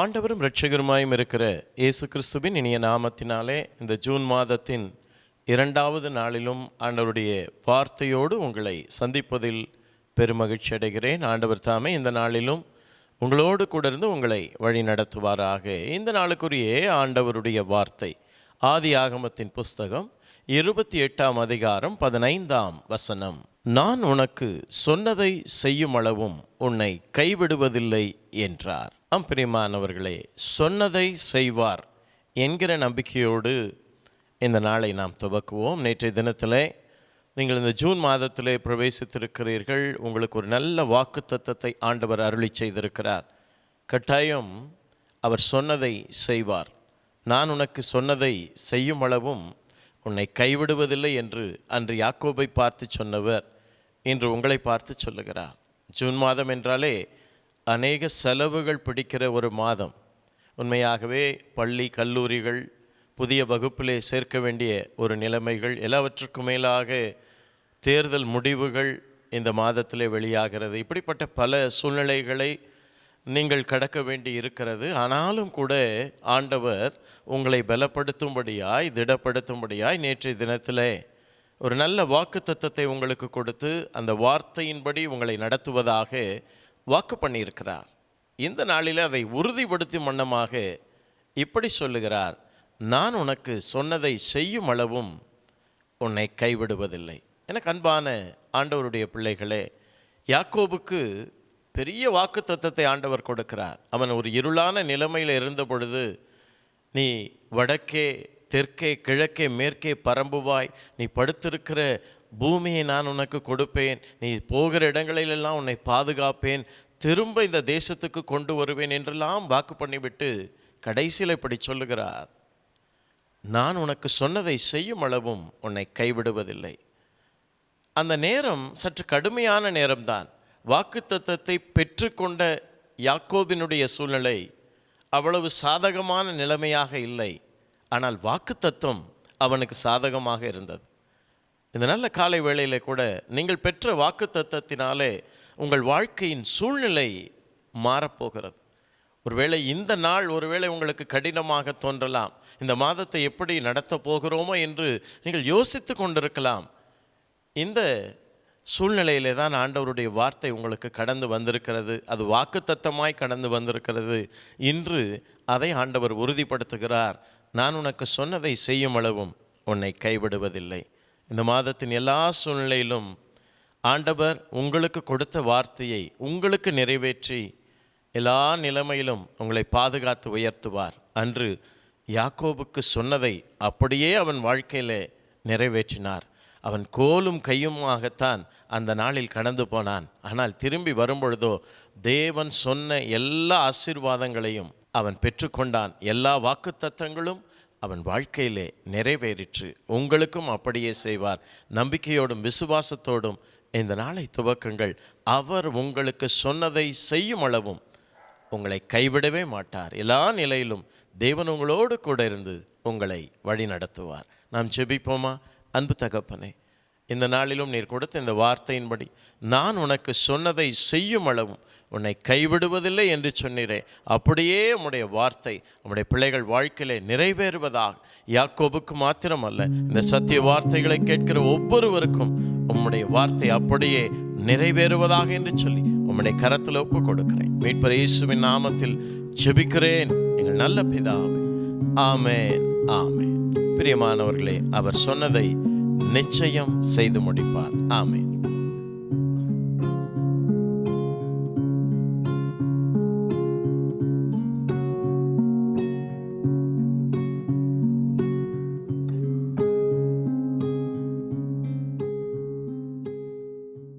ஆண்டவரும் இரட்சகருமாயும் இருக்கிற இயேசு கிறிஸ்துவின் இனிய நாமத்தினாலே இந்த ஜூன் மாதத்தின் இரண்டாவது நாளிலும் ஆண்டவருடைய வார்த்தையோடு உங்களை சந்திப்பதில் பெருமகிழ்ச்சி அடைகிறேன். ஆண்டவர் தாமே இந்த நாளிலும் உங்களோடு கூட இருந்து உங்களை வழி நடத்துவாராக. இந்த நாளுக்குரிய ஆண்டவருடைய வார்த்தை ஆதி ஆகமத்தின் புஸ்தகம் இருபத்தி எட்டாம் அதிகாரம் பதினைந்தாம் வசனம். நான் உனக்கு சொன்னதை செய்யும் அளவும் உன்னை கைவிடுவதில்லை என்றார். அம்பிரியமானவர்களே சொன்னதை செய்வார் என்கிற நம்பிக்கையோடு இந்த நாளை நாம் துவக்குவோம். நேற்றைய தினத்திலே நீங்கள் இந்த ஜூன் மாதத்திலே பிரவேசித்திருக்கிறீர்கள். உங்களுக்கு ஒரு நல்ல வாக்கு தத்தத்தை ஆண்டவர் அருளி செய்திருக்கிறார். கட்டாயம் அவர் சொன்னதை செய்வார். நான் உனக்கு சொன்னதை செய்யும் அளவும் உன்னை கைவிடுவதில்லை என்று அன்று யாக்கோபை பார்த்து சொன்னவர் இன்று உங்களை பார்த்து சொல்லுகிறார். ஜூன் மாதம் என்றாலே அநேக செலவுகள் பிடிக்கிற ஒரு மாதம். உண்மையாகவே பள்ளி கல்லூரிகள் புதிய வகுப்பிலே சேர்க்க வேண்டிய ஒரு நிலைமைகள் எல்லாவற்றுக்கும் மேலாக தேர்தல் முடிவுகள் இந்த மாதத்திலே வெளியாகிறது. இப்படிப்பட்ட பல சூழ்நிலைகளை நீங்கள் கடக்க வேண்டி இருக்கிறது. ஆனாலும் கூட ஆண்டவர் உங்களை பலப்படுத்தும்படியாய் திடப்படுத்தும்படியாய் நேற்றைய தினத்திலே ஒரு நல்ல வாக்கு தத்தத்தை உங்களுக்கு கொடுத்து அந்த வார்த்தையின்படி உங்களை நடத்துவதாக வாக்கு பண்ணியிருக்கிறார். இந்த நாளில் அதை உறுதிப்படுத்தும் வண்ணமாக இப்படி சொல்லுகிறார். நான் உனக்கு சொன்னதை செய்யும் அளவும் உன்னை கைவிடுவதில்லை. எனக்கு அன்பான ஆண்டவருடைய பிள்ளைகளே யாக்கோபுக்கு பெரிய வாக்கு தத்தத்தை ஆண்டவர் கொடுக்கிறார். அவன் ஒரு இருளான நிலைமையில் இருந்த பொழுது நீ வடக்கே தெற்கே கிழக்கே மேற்கே பரம்புவாய். நீ படுத்திருக்கிற பூமியை நான் உனக்கு கொடுப்பேன். நீ போகிற இடங்களிலெல்லாம் உன்னை பாதுகாப்பேன். திரும்ப இந்த தேசத்துக்கு கொண்டு வருவேன் என்றெல்லாம் வாக்கு பண்ணிவிட்டு கடைசியில் இப்படி சொல்லுகிறார். நான் உனக்கு சொன்னதை செய்யும் அளவும் உன்னை கைவிடுவதில்லை. அந்த நேரம் சற்று கடுமையான நேரம்தான். வாக்குத்தத்தத்தை பெற்றுக்கொண்ட யாக்கோபினுடைய சூழ்நிலை அவ்வளவு சாதகமான நிலைமையாக இல்லை. ஆனால் வாக்குத்தத்தம் அவனுக்கு சாதகமாக இருந்தது. இந்த நல்ல காலை வேளையில் கூட நீங்கள் பெற்ற வாக்குத்தத்தினாலே உங்கள் வாழ்க்கையின் சூழ்நிலை மாறப்போகிறது. ஒருவேளை இந்த நாள் ஒருவேளை உங்களுக்கு கடினமாக தோன்றலாம். இந்த மாதத்தை எப்படி நடத்தப் போகிறோமோ என்று நீங்கள் யோசித்து கொண்டிருக்கலாம். இந்த சூழ்நிலையிலே தான் ஆண்டவருடைய வார்த்தை உங்களுக்கு கடந்து வந்திருக்கிறது. அது வாக்குத்தத்தமாய் கடந்து வந்திருக்கிறது. இன்று அதை ஆண்டவர் உறுதிப்படுத்துகிறார். நான் உனக்கு சொன்னதை செய்யும் அளவும் உன்னை கைவிடுவதில்லை. இந்த மாதத்தின் எல்லா சூழ்நிலையிலும் ஆண்டவர் உங்களுக்கு கொடுத்த வார்த்தையை உங்களுக்கு நிறைவேற்றி எல்லா நிலைமையிலும் உங்களை பாதுகாத்து உயர்த்துவார். அன்று யாக்கோபுக்கு சொன்னதை அப்படியே அவன் வாழ்க்கையிலே நிறைவேற்றினார். அவன் கோலும் கையுமாகத்தான் அந்த நாளில் கடந்து போனான். ஆனால் திரும்பி வரும்பொழுதோ தேவன் சொன்ன எல்லா ஆசீர்வாதங்களையும் அவன் பெற்றுக்கொண்டான். எல்லா வாக்குத்தத்தங்களும் அவன் வாழ்க்கையிலே நிறைவேறிற்று. உங்களுக்கும் அப்படியே செய்வார். நம்பிக்கையோடும் விசுவாசத்தோடும் இந்த நாளை துவக்கங்கள். அவர் உங்களுக்கு சொன்னதை செய்யும் அளவும் உங்களை கைவிடவே மாட்டார். எல்லா நிலையிலும் தேவன் உங்களோடு கூட இருந்து உங்களை வழி நடத்துவார் நாம் செபிப்போமா அன்பு தகப்பனே இந்த நாளிலும் நீர் கொடுத்த இந்த வார்த்தையின்படி நான் உனக்கு சொன்னதை செய்யும் அளவும் உன்னை கைவிடுவதில்லை என்று சொன்னீரே. அப்படியே உம்முடைய வார்த்தை உம்முடைய பிள்ளைகள் வாழ்க்கையிலே நிறைவேறுவதாக யாக்கோபுக்கு மாத்திரமல்ல இந்த சத்திய வார்த்தைகளை கேட்கிற ஒவ்வொருவருக்கும் உம்முடைய வார்த்தை அப்படியே நிறைவேறுவதாக என்று சொல்லி உம்முடைய கரத்தில் ஒப்பு கொடுக்கிறேன் மீட்பர் இயேசுவின் நாமத்தில் செபிக்கிறேன் எங்கள் நல்ல பிதாவே ஆமேன் ஆமேன். பிரியமானவர்களே அவர் சொன்னதை நிச்சயம் செய்து முடிப்பார். ஆமேன்.